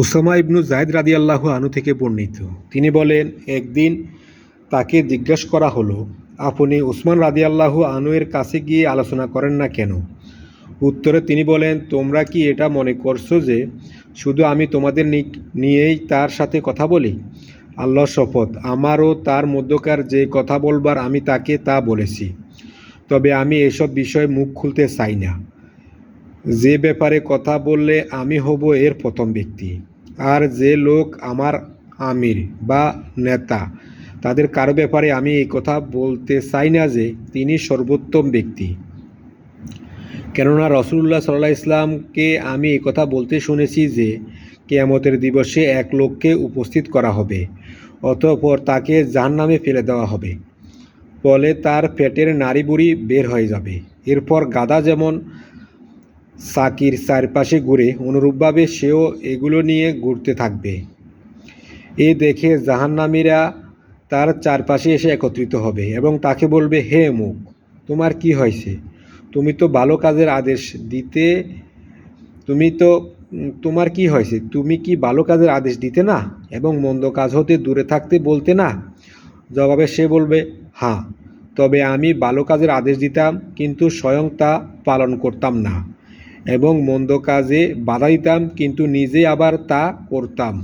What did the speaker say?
Osama ইবনু জায়দ রাদি আল্লাহ আনু থেকে বর্ণিত। তিনি বলেন, একদিন তাকে জিজ্ঞেস করা হলো, আপনি উসমান রাদি আল্লাহ আনুয়ের কাছে গিয়ে আলোচনা করেন না কেন? উত্তরে তিনি বলেন, তোমরা কি এটা মনে করছ যে শুধু আমি তোমাদের নিয়েই তার সাথে কথা বলি? আল্লাহ শপথ, আমারও তার মধ্যকার যে কথা বলবার আমি তাকে তা বলেছি। তবে আমি এসব বিষয়ে মুখ খুলতে চাই না। যে ব্যাপারে কথা বললে আমি হব এর প্রথম ব্যক্তি। আর যে লোক আমার আমির বা নেতা, তাদের কারও ব্যাপারে আমি এই কথা বলতে চাই না যে তিনি সর্বোত্তম ব্যক্তি। কেননা রসুল্লাহ সাল্লাহ ইসলামকে আমি এই কথা বলতে শুনেছি যে কেয়ামতের দিবসে এক লোককে উপস্থিত করা হবে, অতঃপর তাকে যার নামে ফেলে দেওয়া হবে। ফলে তার পেটের নাড়ি বুড়ি বের হয়ে যাবে। এরপর গাদা যেমন সাকির চারপাশে ঘুরে অনুরূপভাবে সেও এগুলো নিয়ে ঘুরতে থাকবে। এ দেখে জাহান্নামীরা তার চারপাশে এসে একত্রিত হবে এবং তাকে বলবে, হে মুখ, তোমার কি হয়েছে? তুমি তো ভালো কাজের আদেশ দিতে, তুমি তো, তোমার কি হয়েছে? তুমি কি ভালো কাজের আদেশ দিতে না এবং মন্দ কাজ হতে দূরে থাকতে বলতে না? জবাবে সে বলবে হ্যাঁ তবে আমি ভালো কাজের আদেশ দিতাম, কিন্তু স্বয়ং তা পালন করতাম না। এবং মন্দ কাজে বাধা দিতাম কিন্তু নিজে আবার তা করতাম।